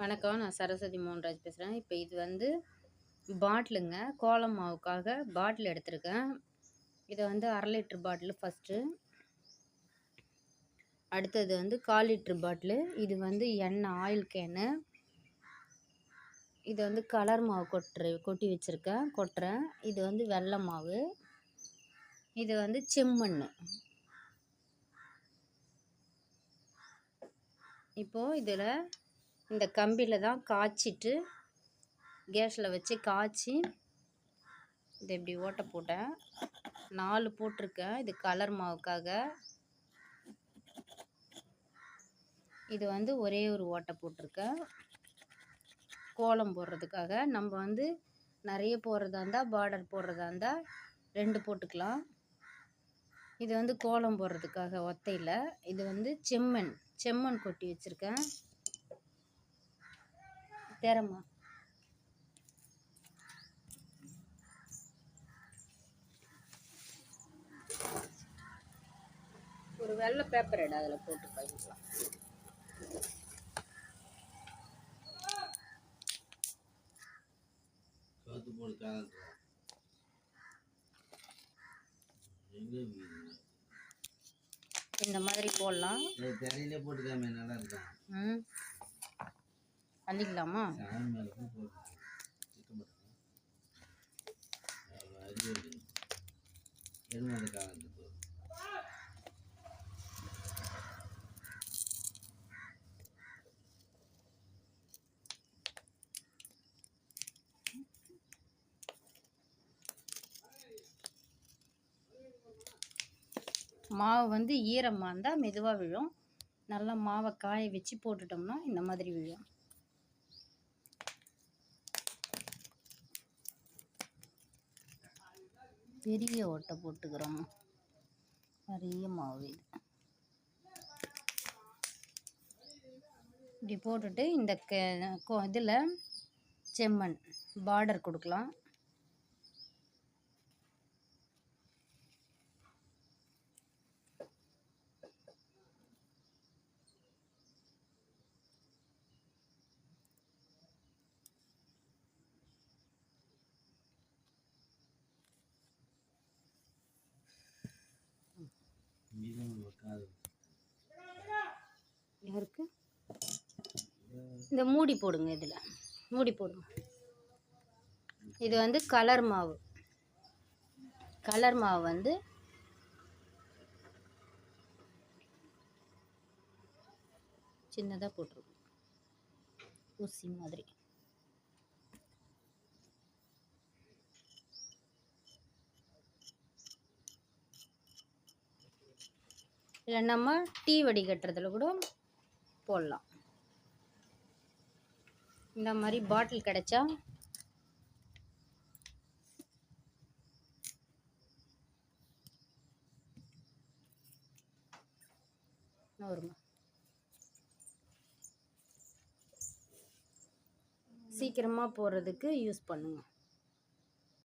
வணக்கம். நான் சரஸ்வதி மோகன்ராஜ் பேசுகிறேன் இப்போ இது வந்து பாட்டிலுங்க. கோலம் மாவுக்காக பாட்டில் எடுத்திருக்கேன். இதை வந்து அரை லிட்ரு பாட்டிலு ஃபஸ்ட்டு அடுத்தது வந்து கால் லிட்ரு பாட்டிலு. இது வந்து எண்ணெய் ஆயில் கேனு இது வந்து கலர் மாவு கொட்டுற கொட்டி வச்சுருக்கேன். கொட்டுறேன். இது வந்து வெள்ளை மாவு. இது வந்து செம்மண் இப்போது இதில் இந்த கம்பியில் தான் காய்ச்சிட்டு கேஸில் வச்சு காய்ச்சி இது இப்படி ஓட்டை போட்டேன். நாலு போட்டிருக்கேன். இது கலர் மாவுக்காக. இது வந்து ஒரே ஒரு ஓட்டை போட்டிருக்கேன். கோலம் போடுறதுக்காக. நம்ம வந்து நிறைய போடுறதா இருந்தால் பார்டர் போடுறதா இருந்தால் ரெண்டு போட்டுக்கலாம். இது வந்து கோலம் போடுறதுக்காக ஒத்தையில். இது வந்து செம்மண் செம்மண் கொட்டி வச்சுருக்கேன். தேரம்மா ஒரு வெள்ளை பேப்பர் எடு அதில் போட்டு பண்ணிக்கலாம் இந்த மாதிரி போடலாம். போட்டுக்காம நல்லா இருக்கா? ம். அள்ளிக்கலாமா மாவு வந்து ஈரமாக இருந்தால் மெதுவாக விழும். நல்லா மாவை காய வச்சு போட்டுட்டோம்னா இந்த மாதிரி விழும். பெரிய ஓட்டை போட்டுக்கிறோம். நிறைய மாவு இது. இப்படி போட்டுட்டு இந்த க இதில் செம்மண் பார்டர் கொடுக்கலாம். யாருக்கு இந்த மூடி போடுங்க இதில். மூடி போடுங்க. இது வந்து கலர் மாவு. கலர் மாவு வந்து சின்னதாக போட்டிருக்கோம் ஊசி மாதிரி. இல்லை நம்ம டீ வடிகட்டுறதுல கூட போடலாம். இந்த மாதிரி பாட்டில் கிடைச்சா வருமா சீக்கிரமாக போடுறதுக்கு யூஸ் பண்ணுங்கள்